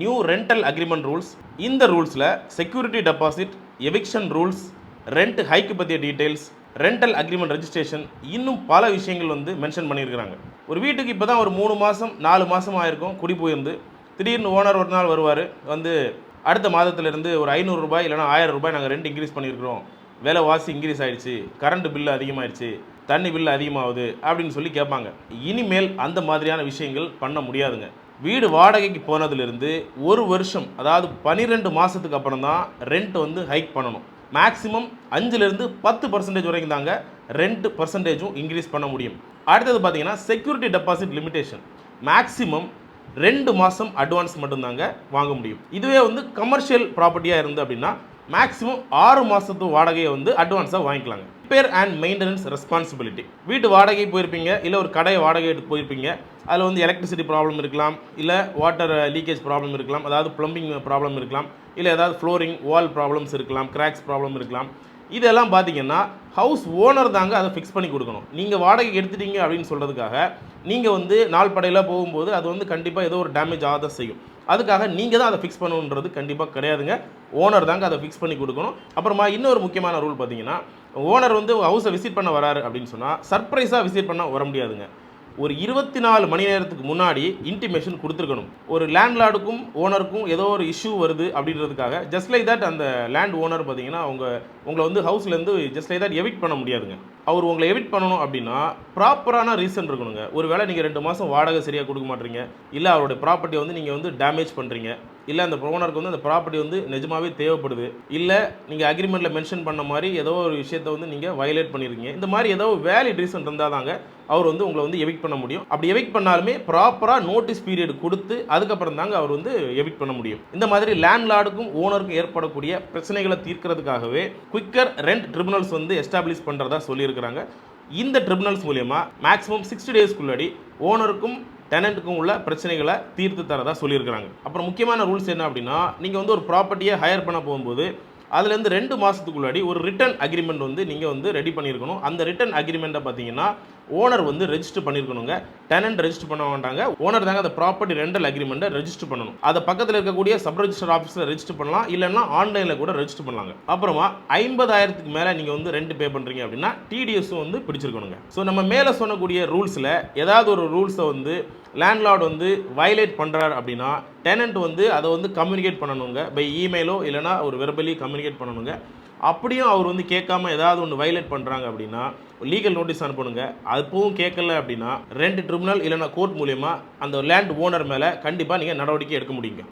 New rental agreement rules இந்த ரூல்ஸில் security deposit eviction rules rent haiku பற்றிய details rental agreement registration இன்னும் பல விஷயங்கள் வந்து மென்ஷன் பண்ணியிருக்கிறாங்க. ஒரு வீட்டுக்கு இப்போ தான் ஒரு மூணு மாதம் நாலு மாதம் ஆயிருக்கும் குடி போயிருந்து. திடீர்னு ஓனர் ஒரு நாள் வருவார் வந்து அடுத்த மாதத்துலேருந்து ஒரு ஐநூறுரூபாய் இல்லைனா ஆயிரம் ரூபாய் நாங்கள் ரெண்ட் இன்க்ரீஸ் பண்ணியிருக்கிறோம். விலை வாசி இன்க்ரீஸ் ஆகிடுச்சு கரண்ட் பில்லு அதிகமாகிடுச்சு தண்ணி பில்லு அதிகமாகுது அப்படின்னு சொல்லி கேட்பாங்க. இனிமேல் அந்த மாதிரியான விஷயங்கள் பண்ண முடியாதுங்க. வீடு வாடகைக்கு போனதுலேருந்து ஒரு வருஷம் அதாவது பன்னிரெண்டு மாதத்துக்கு அப்புறம் தான் ரெண்ட் வந்து ஹைக் பண்ணணும். மேக்ஸிமம் அஞ்சுலேருந்து பத்து பர்சன்டேஜ் வரைக்கும் தாங்க ரெண்ட் பர்சன்டேஜும் இன்க்ரீஸ் பண்ண முடியும். அடுத்தது பார்த்தீங்கன்னா செக்யூரிட்டி டெபாசிட் லிமிடேஷன் மேக்ஸிமம் ரெண்டு மாதம் அட்வான்ஸ் மட்டும்தாங்க வாங்க முடியும். இதுவே வந்து கமர்ஷியல் ப்ராப்பர்ட்டியாக இருந்து அப்படின்னா மேக்ஸிமம் ஆறு மாதத்து வாடகையை வந்து அட்வான்ஸாக வாங்கிக்கலாங்க. ரிப்பேர் அண்ட் மெயின்டெனன்ஸ் ரெஸ்பான்சிபிலிட்டி வீட்டு வாடகை போயிருப்பீங்க இல்லை ஒரு கடை வாடகை எடுத்து போயிருப்பீங்க அதில் வந்து எலக்ட்ரிசிட்டி ப்ராப்ளம் இருக்கலாம் இல்லை வாட்டர் லீக்கேஜ் ப்ராப்ளம் இருக்கலாம் அதாவது ப்ளம்பிங் ப்ராப்ளம் இருக்கலாம் இல்லை ஏதாவது ஃப்ளோரிங் வால் ப்ராப்ளம்ஸ் இருக்கலாம் கிராக்ஸ் ப்ராப்ளம் இருக்கலாம். இதெல்லாம் பார்த்தீங்கன்னா ஹவுஸ் ஓனர் தாங்க அதை ஃபிக்ஸ் பண்ணி கொடுக்கணும். நீங்கள் வாடகை எடுத்துட்டீங்க அப்படின்னு சொல்கிறதுக்காக நீங்கள் வந்து நாள் படையில் போகும்போது அது வந்து கண்டிப்பாக ஏதோ ஒரு டேமேஜ் ஆக தான் செய்யும். அதுக்காக நீங்கள் தான் அதை ஃபிக்ஸ் பண்ணணுன்றது கண்டிப்பாக கிடையாதுங்க. ஓனர் தாங்க அதை ஃபிக்ஸ் பண்ணி கொடுக்கணும். அப்புறமா இன்னொரு முக்கியமான ரூல் பார்த்தீங்கன்னா ஓனர் வந்து ஹவுஸை விசிட் பண்ண வராரு அப்படின்னு சொன்னால் சர்ப்ரைஸாக விசிட் பண்ண வர முடியாதுங்க. ஒரு இருபத்தி நாலு மணி நேரத்துக்கு முன்னாடி இன்டிமேஷன் கொடுத்துருக்கணும். ஒரு லேண்ட்லார்டுக்கும் ஓனருக்கும் ஏதோ ஒரு இஷ்யூ வருது அப்படின்றதுக்காக ஜஸ்ட் லைக் தட் அந்த லேண்ட் ஓனர் பார்த்தீங்கன்னா அவங்க உங்களை வந்து ஹவுஸ்லேருந்து ஜஸ்ட் லைக் தட் எவிட் பண்ண முடியாதுங்க. அவர் உங்களை எவிட் பண்ணணும் அப்படின்னா ப்ராப்பரான ரீசன் இருக்கணுங்க. ஒரு வேளை நீங்கள் ரெண்டு மாதம் வாடகை சரியாக கொடுக்க மாட்டீங்க இல்லை அவருடைய ப்ராப்பர்ட்டி வந்து நீங்கள் வந்து டேமேஜ் பண்ணுறீங்க இல்லை அந்த ஓனருக்கு வந்து அந்த ப்ராப்பர்ட்டி வந்து நிஜமாவே தேவைப்படுது. இல்லை நீங்கள் அக்ரிமெண்ட்டில் மென்ஷன் பண்ண மாதிரி ஏதோ ஒரு விஷயத்தை வந்து நீங்கள் வயலேட் பண்ணியிருக்கீங்க இந்த மாதிரி ஏதோ வேலிட் ரீசன் இருந்தால் தாங்க அவர் வந்து உங்களை வந்து எவிக் பண்ண முடியும். அப்படி எவிக் பண்ணாலுமே ப்ராப்பராக நோட்டீஸ் பீரியட் கொடுத்து அதுக்கப்புறம் தாங்க அவர் வந்து எவிக் பண்ண முடியும். இந்த மாதிரி லேண்ட்லார்டுக்கும் ஓனருக்கும் ஏற்படக்கூடிய பிரச்சனைகளை தீர்க்கிறதுக்காகவே குவிக்கர் ரெண்ட் ட்ரிபுனல்ஸ் வந்து எஸ்டாப்ளிஷ் பண்ணுறதா சொல்லியிருக்கிறாங்க. இந்த ட்ரிபுனல்ஸ் மூலயமா மேக்ஸிமம் சிக்ஸ்டி டேஸ்க்குள்ளாடி ஓனருக்கும் டெனண்ட்டுக்கும் உள்ள பிரச்சனைகளை தீர்த்து தரதா சொல்லியிருக்கிறாங்க. அப்புறம் முக்கியமான ரூல்ஸ் என்ன அப்படின்னா நீங்கள் வந்து ஒரு ப்ராப்பர்ட்டியை ஹையர் பண்ண போகும்போது அதுலேருந்து ரெண்டு மாதத்துக்குள்ளாடி ஒரு ரிட்டர்ன் அக்ரிமெண்ட் வந்து நீங்கள் வந்து ரெடி பண்ணியிருக்கணும். அந்த ரிட்டன் அக்ரிமெண்ட்டை பார்த்தீங்கன்னா ஓனர் வந்து ரெஜிஸ்டர் பண்ணியிருக்கணுங்க டெனன்ட் ரெஜிஸ்டர் பண்ண மாட்டாங்க ஓனர் தாங்க அந்த ப்ராப்பர்ட்டி ரெண்டல் அக்ரிமெண்ட்டை ரெஜிஸ்டர் பண்ணணும். அதை பக்கத்தில் இருக்கக்கூடிய சப் ரெஜிஸ்டர் ஆஃபீஸில் ரெஜிஸ்டர் பண்ணலாம். இல்லைன்னா ஆன்லைனில் கூட ரெஜிஸ்டர் பண்ணலாங்க. அப்புறமா ஐம்பதாயிரத்துக்கு மேலே நீங்கள் வந்து ரெண்ட் பே பண்ணுறீங்க அப்படின்னா டிடிஎஸும் வந்து பிடிச்சிருக்கணுங்க. ஸோ நம்ம மேலே சொன்னக்கூடிய ரூல்ஸில் ஏதாவது ஒரு ரூல்ஸை வந்து லேண்ட்லார்டு வந்து வயலேட் பண்ணுறாரு அப்படின்னா டெனண்ட் வந்து அதை வந்து கம்யூனிகேட் பண்ணணுங்க. பை இமெயிலோ இல்லைனா ஒரு வெர்பலி கம்யூனிகேட் பண்ணணுங்க. அப்படியும் அவர் வந்து கேட்காம ஏதாவது ஒன்று வயலேட் பண்ணுறாங்க அப்படின்னா லீகல் நோட்டீஸ் அனுப்பணுங்க. அப்பவும் கேட்கல அப்படின்னா ரெண்டு ட்ரிபுனல் இல்லைனா கோர்ட் மூலியமாக அந்த லேண்ட் ஓனர் மேலே கண்டிப்பாக நீங்கள் நடவடிக்கை எடுக்க முடியுங்க.